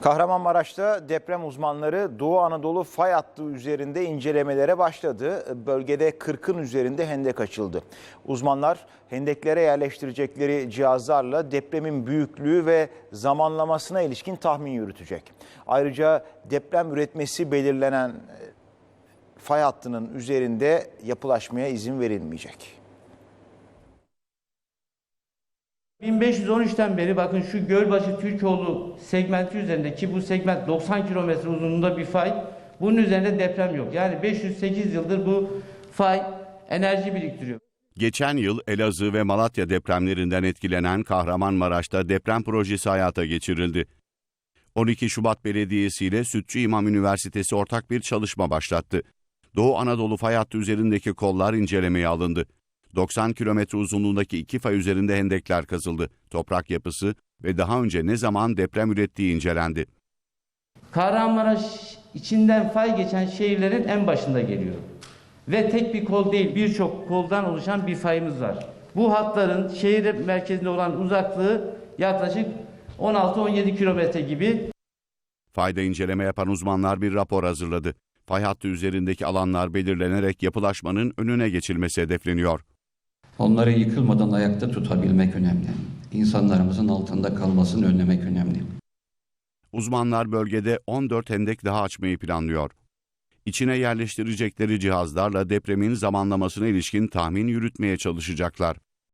Kahramanmaraş'ta deprem uzmanları Doğu Anadolu fay hattı üzerinde incelemelere başladı. Bölgede 40'ın üzerinde hendek açıldı. Uzmanlar hendeklere yerleştirecekleri cihazlarla depremin büyüklüğü ve zamanlamasına ilişkin tahmin yürütecek. Ayrıca deprem üretmesi belirlenen fay hattının üzerinde yapılaşmaya izin verilmeyecek. 1513'ten beri bakın şu Gölbaşı Türkoğlu segmenti üzerinde ki bu segment 90 kilometre uzunluğunda bir fay. Bunun üzerinde deprem yok. Yani 508 yıldır bu fay enerji biriktiriyor. Geçen yıl Elazığ ve Malatya depremlerinden etkilenen Kahramanmaraş'ta deprem projesi hayata geçirildi. 12 Şubat Belediyesi ile Sütçü İmam Üniversitesi ortak bir çalışma başlattı. Doğu Anadolu fay hattı üzerindeki kollar incelemeye alındı. 90 kilometre uzunluğundaki iki fay üzerinde hendekler kazıldı. Toprak yapısı ve daha önce ne zaman deprem ürettiği incelendi. Kahramanmaraş içinden fay geçen şehirlerin en başında geliyor. Ve tek bir kol değil birçok koldan oluşan bir fayımız var. Bu hatların şehir merkezinde olan uzaklığı yaklaşık 16-17 kilometre gibi. Fayda inceleme yapan uzmanlar bir rapor hazırladı. Fay hattı üzerindeki alanlar belirlenerek yapılaşmanın önüne geçilmesi hedefleniyor. Onları yıkılmadan ayakta tutabilmek önemli. İnsanlarımızın altında kalmasını önlemek önemli. Uzmanlar bölgede 14 hendek daha açmayı planlıyor. İçine yerleştirecekleri cihazlarla depremin zamanlamasına ilişkin tahmin yürütmeye çalışacaklar.